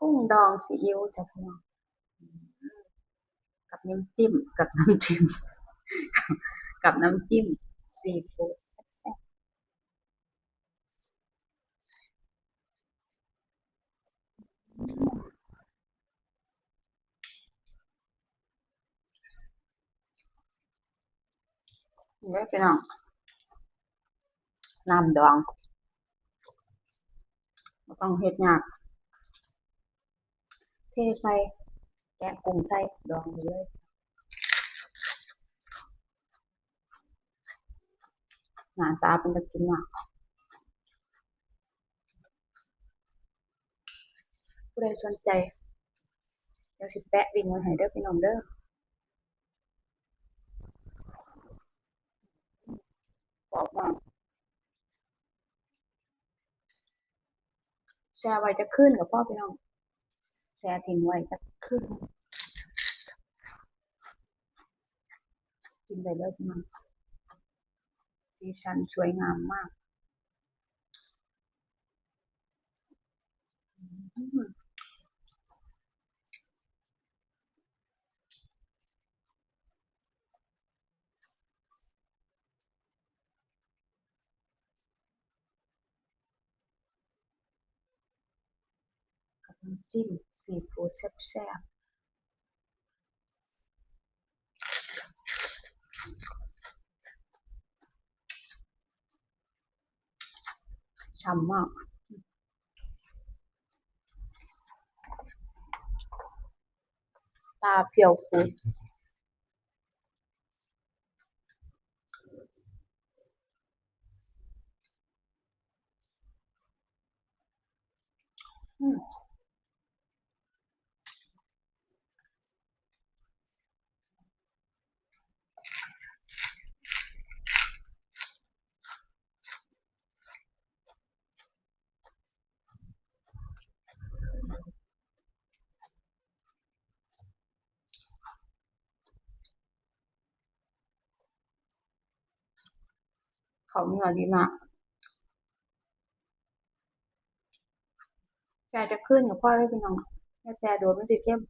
กุ้งดองซีอิ๊วจ้ะพี่น้องกับน้ำจิ้มกับน้ำจิ้มกับน้ำจิ้มซีฟู้ดแซ่บๆเด้อพี่น้องน้ำดองต้องเฮ็ดยาก ใส่แกะกุ้งใส่ดองไปเลยหนาตาเป็นตะกินมากผู้ใดสนใจเดี๋ยวสิแปะลิงก์ไว้ให้เด้อพี่น้องเด้อบอกว่าแชร์ไว้จะขึ้นกับพ่อพี่น้อง แชร์ทิ้งไว้จะขึ้นกินไปเลิศมากจีซันสวยงามมาก น้ำจิ้มซีฟู้ดแซ่บๆฉ่ำมากตาเพียวฟูดอืม เขาเนื้อลีมากแชร์จะขึ้นกับพ่อได้เป็น้องแค่แชร์โดนม่ติดเข้ม